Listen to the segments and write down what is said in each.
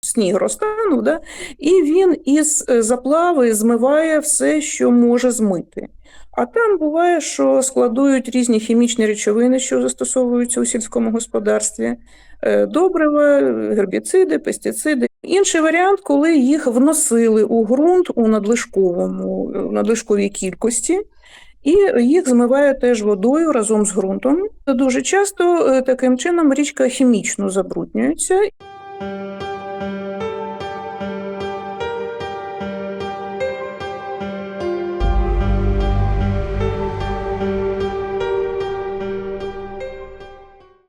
сніг розтанув, да? і він із е, заплави змиває все, що може змити. А там буває, що складують різні хімічні речовини, що застосовуються у сільському господарстві, е, добрива, гербіциди, пестициди. Інший варіант, коли їх вносили у ґрунт у надлишковому, у надлишковій кількості, і їх змиває теж водою разом з ґрунтом. Дуже часто е, таким чином річка хімічно забруднюється.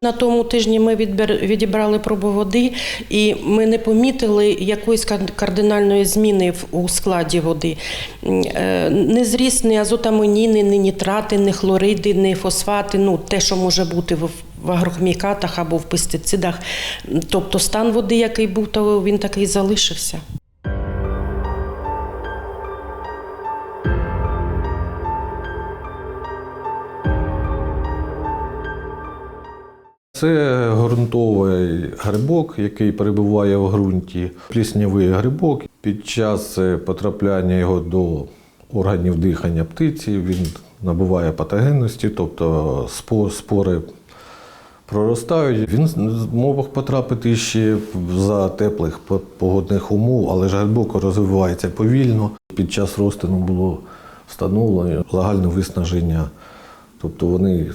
На тому тижні ми відібрали пробу води, і ми не помітили якоїсь кардинальної зміни у складі води. Е, Не зріс ні азотамоніни, ні нітрати, ні хлориди, ні фосфати, ну те, що може бути в, в агрохімікатах або в пестицидах. Тобто стан води, який був, то він такий залишився. Це ґрунтовий грибок, який перебуває в ґрунті. Пліснявий грибок. Під час е, потрапляння його до органів дихання птиці він набуває патогенності, тобто спори проростають. Він змог потрапити ще за теплих погодних умов, але ж грибок розвивається повільно. Під час розтину було встановлено загальне виснаження. Тобто вони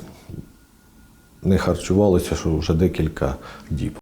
не харчувалися що вже декілька діб.